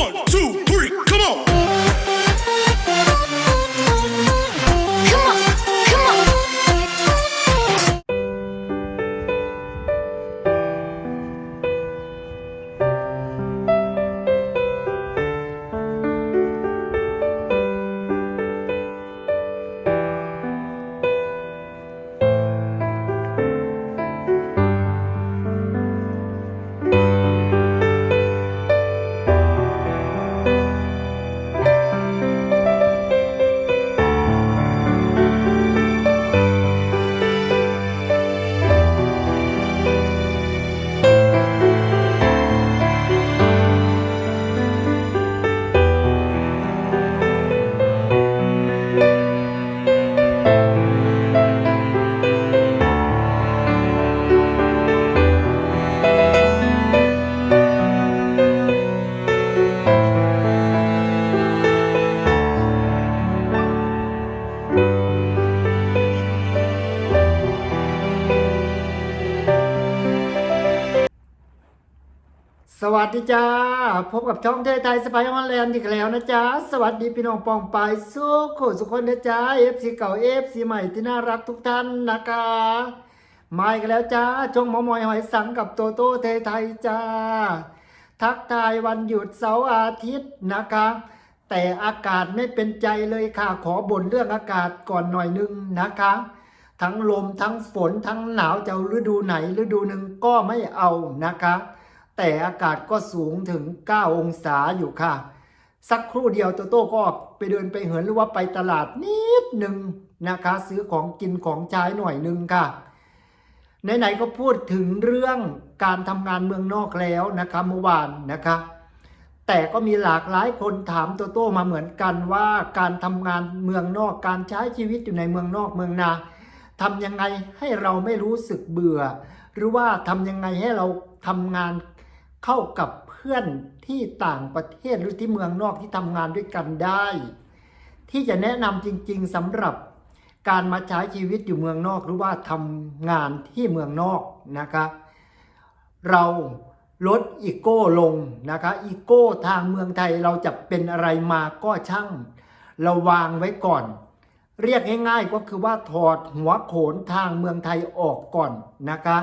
One, two, ดีจ้า พบกับช่องเทไทยสไปออนแลนด์อีกแล้วนะจ๊ะ สวัสดีพี่น้องปองปายสุขคนสุคนนะจ๊ะเอฟซีเก่าเอฟซีใหม่ที่น่ารักทุกท่านนะคะมาอีกแล้วจ้าช่องหมอมอยหอยสังกับโตโต้เทไทยจ้า ทักทายวันหยุดเสาร์อาทิตย์นะคะ แต่อากาศไม่เป็นใจเลยค่ะ ขอบ่นเรื่องอากาศก่อนหน่อยนึงนะคะ ทั้งลมทั้งฝนทั้งหนาวจะฤดูไหนฤดูหนึ่งก็ไม่เอานะคะ แต่อากาศก็สูงถึง 9 องศาอยู่ค่ะ สักครู่เดียวโตโต้ก็ไปเดินไปเหินหรือว่าไปตลาดนิดหนึ่งนะคะ ซื้อของกินของใช้หน่อยหนึ่งค่ะไหนๆก็พูดถึงเรื่องการทำงานเมืองนอกแล้วนะคะเมื่อวานนะคะ แต่ก็มีหลากหลายคนถามโตโต้มาเหมือนกันว่าการทำงานเมืองนอกการใช้ชีวิตอยู่ในเมืองนอกเมืองนาทำยังไงให้เราไม่รู้สึกเบื่อ หรือว่าทำยังไงให้เราทำงาน เข้ากับเพื่อนที่ต่างประเทศหรือที่เมืองนอกที่ทำงานด้วยกันได้ ที่จะแนะนำจริง ๆสำหรับการมาใช้ชีวิตอยู่เมืองนอกหรือว่าทำงานที่เมืองนอกนะคะเราลดอีโก้ลงนะคะอีโก้ทางเมืองไทยเราจะเป็นอะไรมาก็ช่างเราวางไว้ก่อน เรียกง่ายๆก็คือว่าถอดหัวโขนทางเมืองไทยออกก่อนนะคะ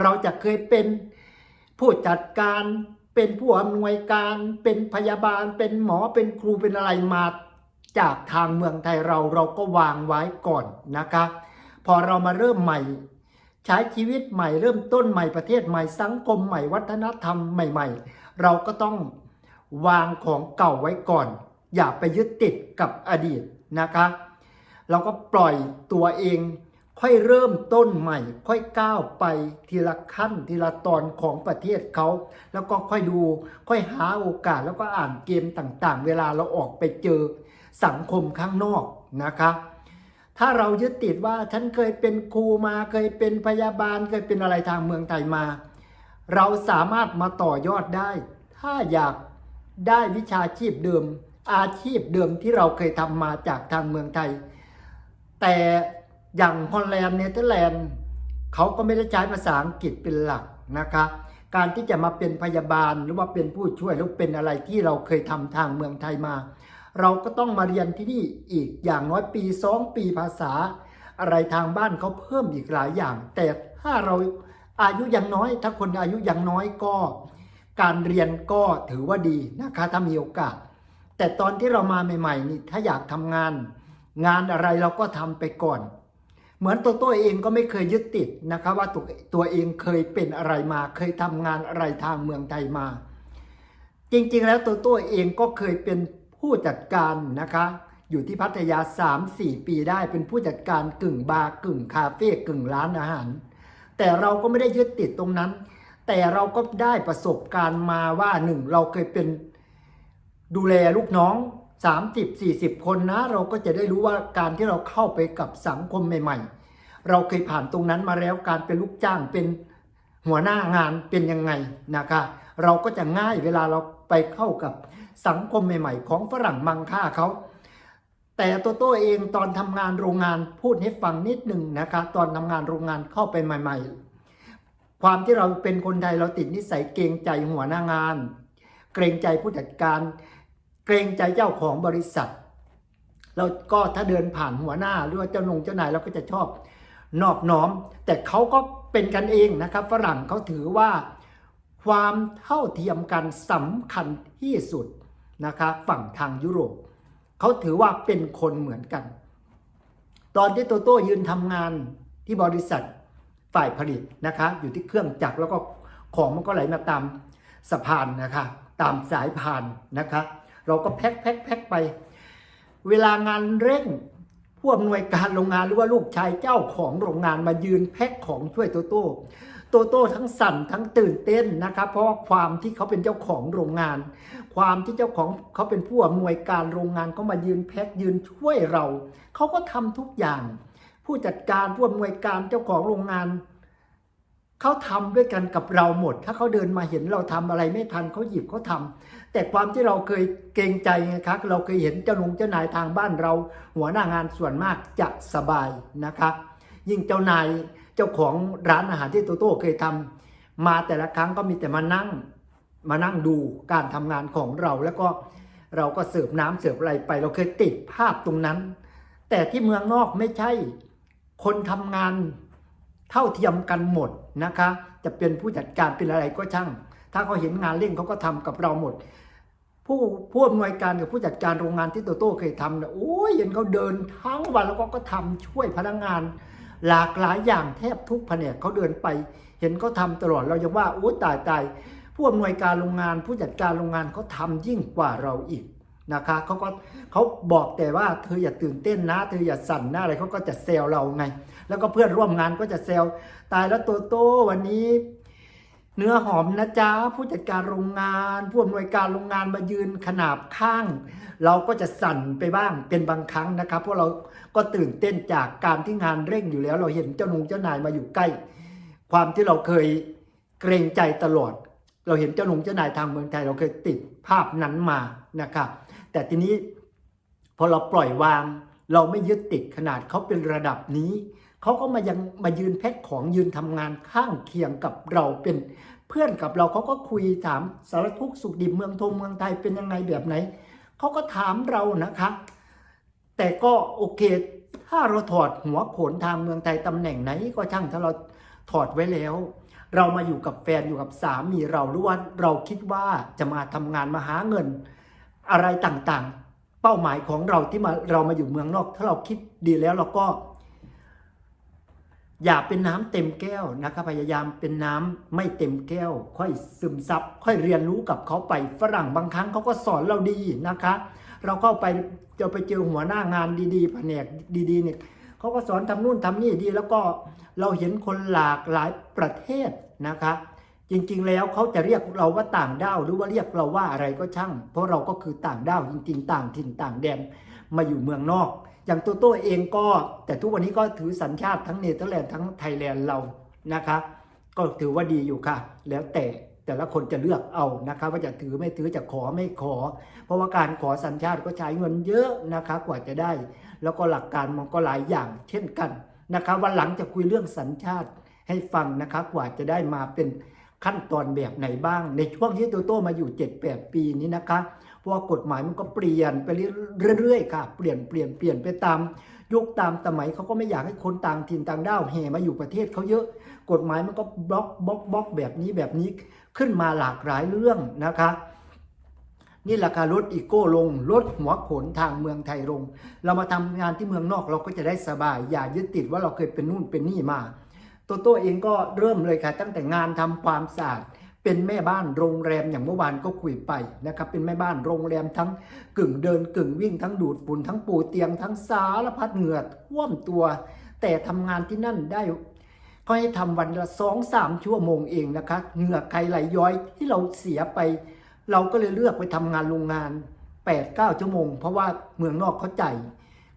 เราจะเคยเป็น ผู้จัดการเป็นผู้อำนวยการเป็นพยาบาลเป็นหมอเป็นครูเป็นอะไรมาจากทางเมืองไทยเราเราก็วางไว้ก่อนนะคะ พอเรามาเริ่มใหม่ ใช้ชีวิตใหม่เริ่มต้นใหม่ประเทศใหม่สังคมใหม่วัฒนธรรมใหม่ ๆ เราก็ต้องวางของเก่าไว้ก่อน อย่าไปยึดติดกับอดีตนะคะ เราก็ปล่อยตัวเอง ค่อยเริ่มต้นใหม่ ค่อยก้าวไปทีละขั้นทีละตอนของประเทศเขา แล้วก็ค่อยดู ค่อยหาโอกาสแล้วก็อ่านเกมต่างๆ เวลาเราออกไปเจอสังคมข้างนอกนะคะ ถ้าเรายึดติดว่าฉันเคยเป็นครูมาเคยเป็นพยาบาลเคยเป็นอะไรทางเมืองไทยมา เราสามารถมาต่อยอดได้ ถ้าอยากได้วิชาชีพเดิม อาชีพเดิมที่เราเคยทำมาจากทางเมืองไทย แต่ อย่างฮอลแลนด์เนเธอร์แลนด์เขาก็ไม่ได้ใช้ภาษาอังกฤษเป็นหลักนะคะการที่จะมาเป็นพยาบาลหรือว่าเป็นผู้ช่วยหรือเป็นอะไรที่เราเคยทำทางเมืองไทยมา เราก็ต้องมาเรียนที่นี่อีกอย่างน้อยปีสองปีภาษา อะไรทางบ้านเขาเพิ่มอีกหลายอย่าง แต่ถ้าเราอายุยังน้อย ถ้าคนอายุยังน้อยก็ การเรียนก็ถือว่าดีนะคะถ้ามีโอกาส แต่ตอนที่เรามาใหม่ ๆ นี่ถ้าอยากทำงาน งานอะไรเราก็ทำไปก่อน เหมือนตัวตัวเองก็ไม่เคยยึดติดนะคะว่าตัวตัวเองเคยเป็นอะไรมา เคยทำงานอะไรทางเมืองไทยมา จริงๆแล้วตัวตัวเองก็เคยเป็นผู้จัดการนะคะอยู่ที่พัทยา 3-4 ปีได้เป็นผู้จัดการกึ่งบาร์กึ่งคาเฟ่กึ่งร้านอาหาร แต่เราก็ไม่ได้ยึดติดตรงนั้น แต่เราก็ได้ประสบการณ์มาว่าหนึ่งเราเคยเป็นดูแลลูกน้อง 30-40 คนนะ เราก็จะได้รู้ว่าการที่เราเข้าไปกับสังคมใหม่ ๆ เราเคยผ่านตรงนั้นมาแล้วการเป็นลูกจ้างเป็นหัวหน้างานเป็นยังไงนะคะ เราก็จะง่ายเวลาเราไปเข้ากับสังคมใหม่ ๆ ของฝรั่งมังค่าเขาแต่ตัวโต้เองตอนทำงานโรงงานพูดให้ฟังนิดหนึ่งนะคะ ตอนทำงานโรงงานเข้าไปใหม่ ๆ ความที่เราเป็นคนไทยเราติดนิสัยเกรงใจหัวหน้างาน เกรงใจผู้จัดการ เกรงใจเจ้าของบริษัท เราก็ถ้าเดินผ่านหัวหน้าหรือว่าเจ้านงเจ้านายเราก็จะชอบนอบน้อม แต่เขาก็เป็นกันเองนะครับฝรั่งเขาถือว่าความเท่าเทียมกันสำคัญที่สุดนะครับฝั่งทางยุโรปเขาถือว่าเป็นคนเหมือนกัน ตอนที่โตโต้ยืนทำงานที่บริษัทฝ่ายผลิตนะคะอยู่ที่เครื่องจักรแล้วก็ของมันก็ไหลมาตามสะพานนะคะตามสายพานนะคะ เราก็แพ็คแพ็คแพ็คไป เวลางานเร่งผู้อำนวยการโรงงานหรือว่าลูกชายเจ้าของโรงงานมายืนแพ็คของช่วยโตโต้โตโต้ทั้งสั่นทั้งตื่นเต้นนะครับ เพราะความที่เขาเป็นเจ้าของโรงงาน ความที่เจ้าของเขาเป็นผู้อำนวยการโรงงานเขามายืนแพ็คยืนช่วยเรา เขาก็ทำทุกอย่าง ผู้จัดการผู้อำนวยการเจ้าของโรงงาน เขาทำด้วยกันกับเราหมด ถ้าเขาเดินมาเห็นเราทำอะไรไม่ทันเขาหยิบเขาทำแต่ความที่เราเคยเกรงใจไงครับเราเคยเห็นเจ้าหนงเจ้านายทางบ้านเรา หัวหน้างานส่วนมากจะสบายนะครับยิ่งเจ้านายเจ้าของร้านอาหารที่โตโต้เคยทำมาแต่ละครั้งก็มีแต่มานั่งมานั่งดูการทำงานของเราแล้วก็เราก็เสิร์ฟน้ำเสิร์ฟอะไรไป เราเคยติดภาพตรงนั้น แต่ที่เมืองนอกไม่ใช่ คนทำงาน เท่าเทียมกันหมดนะคะ จะเป็นผู้จัดการเป็นอะไรก็ช่าง ถ้าเขาเห็นงานเร่งเขาก็ทำกับเราหมด ผู้ผู้อำนวยการกับผู้จัดการโรงงานที่โตโต้เคยทำเนี่ยโอ้ยเห็นเขาเดินทั้งวันแล้วก็ก็ทำช่วยพนักงาน หลากหลายอย่างแทบทุกแผนกเขาเดินไป เห็นเขาทำตลอดเรายังว่าโอ้ตายตายผู้อำนวยการโรงงาน ผู้จัดการโรงงานเขาทำยิ่งกว่าเราอีกนะคะเขาก็เขาบอกแต่ว่าเธออย่าตื่นเต้นนะ เธออย่าสั่นนะอะไรเขาก็จะแซวเราไง แล้วก็เพื่อนร่วมงานก็จะแซวตายแล้วโตโต้วันนี้ เนื้อหอมนะจ๊ะผู้จัดการโรงงานผู้อำนวยการโรงงานมายืนขนาบข้าง เราก็จะสั่นไปบ้างเป็นบางครั้งนะครับเพราะเราก็ตื่นเต้นจากการที่งานเร่งอยู่แล้ว เราเห็นเจ้าหนุงเจ้านายมาอยู่ใกล้ ความที่เราเคยเกรงใจตลอด เราเห็นเจ้าหนุงเจ้านายทางเมืองไทย เราเคยติดภาพนั้นมานะครับ แต่ทีนี้พอเราปล่อยวาง เราไม่ยึดติดขนาดเขาเป็นระดับนี้ เขาก็มายังมายืนแพ็คของยืนทำงานข้างเคียงกับเราเป็นเพื่อนกับเราเขาก็คุยถามสารทุกสุขดิบเมืองทงเมืองไทยเป็นยังไงแบบไหนเขาก็ถามเรานะคะ แต่ก็โอเค ถ้าเราถอดหัวโขนทางเมืองไทยตำแหน่งไหนก็ช่างถ้าเราถอดไว้แล้ว เรามาอยู่กับแฟนอยู่กับสามีเราหรือว่าเราคิดว่าจะมาทำงานมาหาเงิน อะไรต่างๆ เป้าหมายของเราที่มาเรามาอยู่เมืองนอก ถ้าเราคิดดีแล้วเราก็ อย่าเป็นน้ำเต็มแก้วนะครับพยายามเป็นน้ำไม่เต็มแก้ว ค่อยซึมซับ ค่อยเรียนรู้กับเขาไปฝรั่งบางครั้งเขาก็สอนเราดีนะคะ เราเข้าไปจะไปเจอหัวหน้างานดีๆแผนกดีๆเนี่ยเขาก็สอนทำนู่นทำนี่ดี แล้วก็เราเห็นคนหลากหลายประเทศนะคะ จริงๆแล้วเขาจะเรียกเราว่าต่างด้าวหรือว่าเรียกเราว่าอะไรก็ช่าง เพราะเราก็คือต่างด้าวจริงๆ ต่างถิ่นต่างแดนมาอยู่เมืองนอก อย่างตัวโต้เองก็แต่ทุกวันนี้ก็ถือสัญชาติทั้งเนเธอร์แลนด์ทั้งไทยแลนด์เรานะคะก็ถือว่าดีอยู่ค่ะ แล้วแต่แต่ละคนจะเลือกเอานะคะว่าจะถือไม่ถือจะขอไม่ขอ เพราะว่าการขอสัญชาติก็ใช้เงินเยอะนะคะกว่าจะได้ แล้วก็หลักการมันก็หลายอย่างเช่นกันนะคะวันหลังจะคุยเรื่องสัญชาติให้ฟังนะคะกว่าจะได้มาเป็นขั้นตอนแบบไหนบ้าง ในช่วงที่โตโตมาอยู่ 7-8 ปีนี้นะคะ เพราะกฎหมายมันก็เปลี่ยนไปเรื่อยๆค่ะ เปลี่ยนเปลี่ยนเปลี่ยนไปตามยุคตามสมัยเขาก็ไม่อยากให้คนต่างถิ่นต่างด้าวแห่มาอยู่ประเทศเขาเยอะ กฎหมายมันก็บล็อกบล็อกบล็อกแบบนี้แบบนี้ขึ้นมาหลากหลายเรื่องนะคะนี่ราคาลดอีโก้ลงลดหัวโขนทางเมืองไทยลง เรามาทำงานที่เมืองนอกเราก็จะได้สบาย อย่ายึดติดว่าเราเคยเป็นนู่นเป็นนี่มา โตโต้เองก็เริ่มเลยค่ะ ตั้งแต่งานทำความสะอาด เป็นแม่บ้านโรงแรมอย่างเมื่อวานก็คุยไปนะครับเป็นแม่บ้านโรงแรมทั้งกึ่งเดินกึ่งวิ่งทั้งดูดฝุ่นทั้งปูเตียงทั้งสารพัดเหงื่อท่วมตัว แต่ทำงานที่นั่นได้ก็ให้ทำวันละสองสามชั่วโมงเองนะคะเหงื่อใครไหลย้อยที่เราเสียไป เราก็เลยเลือกไปทำงานโรงงาน8-9ชั่วโมง เพราะว่าเมืองนอกเขาจ่าย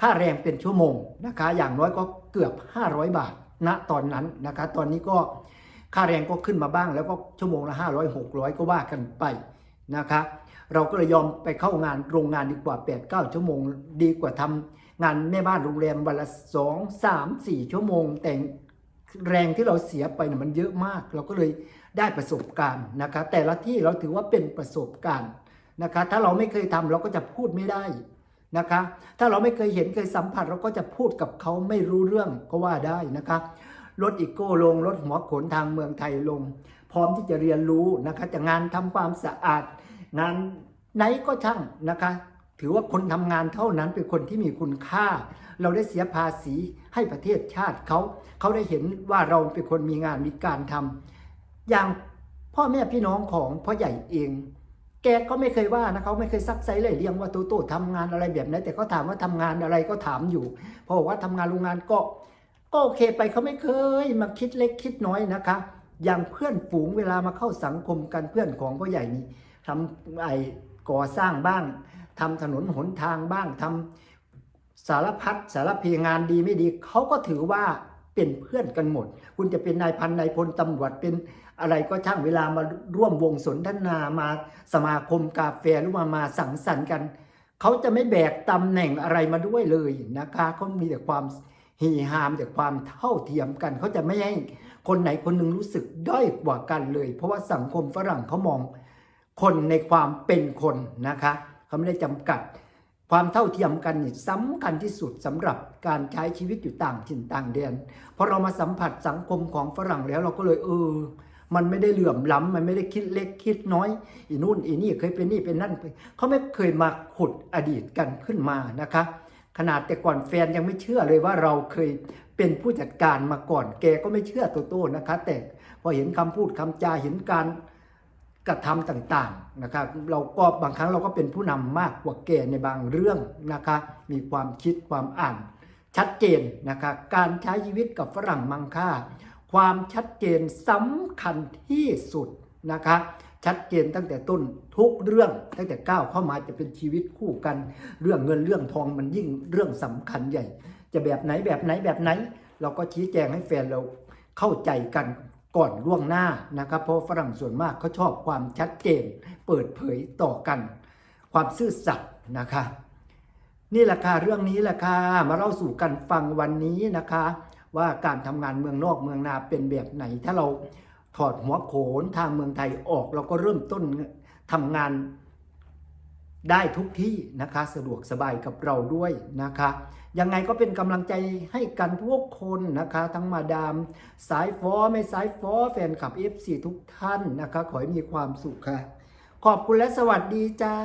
ค่าแรงเป็นชั่วโมงนะคะ อย่างน้อยก็เกือบ 500 บาทณตอนนั้นนะคะ ตอนนี้ก็ ค่าแรงก็ขึ้นมาบ้าง แล้วก็ชั่วโมงละ500 600 ก็ว่ากันไปนะคะเราก็เลยยอมไปเข้างานโรงงานดีกว่า 8-9 ชั่วโมง ดีกว่าทำงานแม่บ้านโรงแรมวันละ 2 3 4 ชั่วโมง แต่แรงที่เราเสียไปนี่ยมันเยอะมาก เราก็เลยได้ประสบการณ์นะคะแต่ละที่เราถือว่าเป็นประสบการณ์นะคะถ้าเราไม่เคยทำเราก็จะพูดไม่ได้นะคะ ถ้าเราไม่เคยเห็นเคยสัมผัสเราก็จะพูดกับเขาไม่รู้เรื่องก็ว่าได้นะคะ ลดอีโก้ลง ลดหัวโขนทางเมืองไทยลง พร้อมที่จะเรียนรู้นะคะจะงานทำความสะอาดงานไหนก็ช่างนะคะ ถือว่าคนทำงานเท่านั้นเป็นคนที่มีคุณค่า เราได้เสียภาษีให้ประเทศชาติเขาเขาได้เห็นว่าเราเป็นคนมีงานมีการทำอย่างพ่อแม่พี่น้องของพ่อใหญ่เองแกก็ไม่เคยว่านะเขาไม่เคยซักไซเลยเรียงว่าตู้ตู้ทำงานอะไรแบบไหนแต่เขาถามว่าทำงานอะไรก็ถามอยู่เพราะบอกว่าทำงานโรงงานก็ ก็โอเคไปเขาไม่เคยมาคิดเล็กคิดน้อยนะคะ อย่างเพื่อนฝูงเวลามาเข้าสังคมกันเพื่อนของพ่อใหญ่นี่ทำไอ้ก่อสร้างบ้างทำถนนหนทางบ้างทำสารพัดสารเพงานดีไม่ดีเขาก็ถือว่าเป็นเพื่อนกันหมด คุณจะเป็นนายพันนายพลตำรวจเป็นอะไรก็ช่างเวลามาร่วมวงสนทนามาสมาคมกาแฟหรือมามาสังสรรค์กัน เขาจะไม่แบกตำแหน่งอะไรมาด้วยเลยนะคะเขามีแต่ความ เฮฮามแต่ความเท่าเทียมกัน เขาจะไม่ให้คนไหนคนหนึ่งรู้สึกด้อยกว่ากันเลย เพราะว่าสังคมฝรั่งเขามองคนในความเป็นคนนะคะเขาไม่ได้จำกัดความเท่าเทียมกันนี่สำคัญที่สุดสำหรับการใช้ชีวิตอยู่ต่างถิ่นต่างแดนพอเรามาสัมผัสสังคมของฝรั่งแล้วเราก็เลยเออมันไม่ได้เหลื่อมล้ำมันไม่ได้คิดเล็กคิดน้อยอีนู่นอีนี่เคยเป็นนี่เป็นนั่นเขาไม่เคยมาขุดอดีตกันขึ้นมานะคะ ขนาดแต่ก่อนแฟนยังไม่เชื่อเลยว่าเราเคยเป็นผู้จัดการมาก่อน แกก็ไม่เชื่อโตโต้นะคะ แต่พอเห็นคำพูดคำจาเห็นการกระทำต่างๆนะครับ เราก็บางครั้งเราก็เป็นผู้นำมากกว่าแกในบางเรื่องนะคะ มีความคิดความอ่านชัดเจนนะคะการใช้ชีวิตกับฝรั่งมังค่า ความชัดเจนสำคัญที่สุดนะคะ ชัดเจนตั้งแต่ต้นทุกเรื่องตั้งแต่ก้าวเข้ามาจะเป็นชีวิตคู่กัน เรื่องเงินเรื่องทองมันยิ่งเรื่องสำคัญใหญ่ จะแบบไหนแบบไหนแบบไหน เราก็ชี้แจงให้แฟนเราเข้าใจกันก่อนล่วงหน้านะครับ เพราะฝรั่งส่วนมากเขาชอบความชัดเจน เปิดเผยต่อกัน ความซื่อสัตย์นะคะนี่แหละค่ะเรื่องนี้แหละค่ะมาเล่าสู่กันฟังวันนี้นะคะ ว่าการทำงานเมืองนอกเมืองนาเป็นแบบไหนถ้าเรา ถอดหัวโขนทางเมืองไทยออกเราก็เริ่มต้นทำงานได้ทุกที่นะคะสะดวกสบายกับเราด้วยนะคะ ยังไงก็เป็นกำลังใจให้กันทุกคนนะคะ ทั้งมาดาม สายฟอไม่สายฟอแฟนคลับ FC ทุกท่านนะคะ ขอให้มีความสุขค่ะ ขอบคุณและสวัสดีจ้า